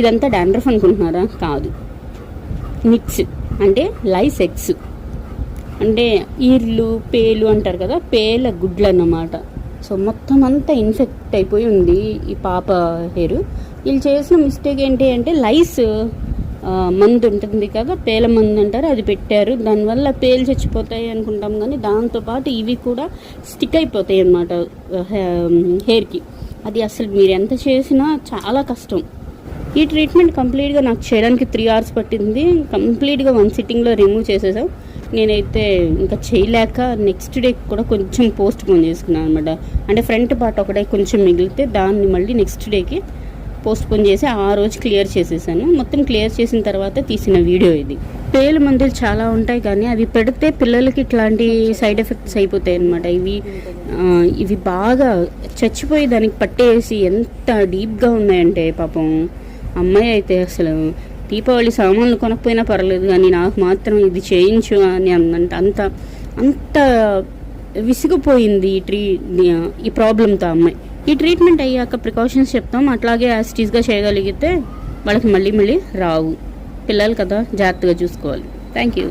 ఇదంతా డాండ్రఫ్ అనుకుంటున్నారా? కాదు. నిక్స్ అంటే లైస్ ఎగ్స్ అంటే ఈర్లు పేలు అంటారు కదా పేల గుడ్లు అన్నమాట సో మొత్తం అంతా ఇన్ఫెక్ట్ అయిపోయి ఉంది ఈ పాప హెయిర్. వీళ్ళు చేసిన మిస్టేక్ ఏంటి అంటే లైస్ మందు ఉంటుంది కదా పేల మందు అంటారు అది పెట్టారు. దానివల్ల పేలు చచ్చిపోతాయి అనుకుంటాం కానీ దాంతోపాటు ఇవి కూడా స్టిక్ అయిపోతాయి అన్నమాట హెయిర్కి. అది అసలు మీరు ఎంత చేసినా చాలా కష్టం. ఈ ట్రీట్మెంట్ కంప్లీట్గా నాకు చేయడానికి త్రీ అవర్స్ పట్టింది. కంప్లీట్గా వన్ సిట్టింగ్లో రిమూవ్ చేసేసాం. నేనైతే ఇంకా చేయలేక నెక్స్ట్ డే కూడా కొంచెం పోస్ట్ పోన్ చేసుకున్నాను అనమాట అంటే ఫ్రంట్ పార్ట్ ఒకటే కొంచెం మిగిలితే దాన్ని మళ్ళీ నెక్స్ట్ డేకి పోస్ట్ పోన్ చేసి ఆ రోజు క్లియర్ చేసేసాను. మొత్తం క్లియర్ చేసిన తర్వాత తీసిన వీడియో ఇది. పేలు మందులు చాలా ఉంటాయి కానీ అవి పెడితే పిల్లలకి ఇట్లాంటి సైడ్ ఎఫెక్ట్స్ అయిపోతాయి అనమాట ఇవి ఇవి బాగా చచ్చిపోయి దానికి పట్టేసి ఎంత డీప్గా ఉన్నాయంటే పాపం. అమ్మాయి అయితే అసలు దీపావళి సామాన్లు కొనకపోయినా పర్లేదు కానీ నాకు మాత్రం ఇది చేయించు అని అందంట అంత అంత విసిగిపోయింది ఈ ట్రీ ఈ ప్రాబ్లంతో అమ్మాయి. ఈ ట్రీట్మెంట్ అయ్యాక ప్రికాషన్స్ చెప్తాం అట్లాగే యాసిటీస్గా చేయగలిగితే వాళ్ళకి మళ్ళీ మళ్ళీ రావు. పిల్లలు కదా జాగ్రత్తగా చూసుకోవాలి. Thank you.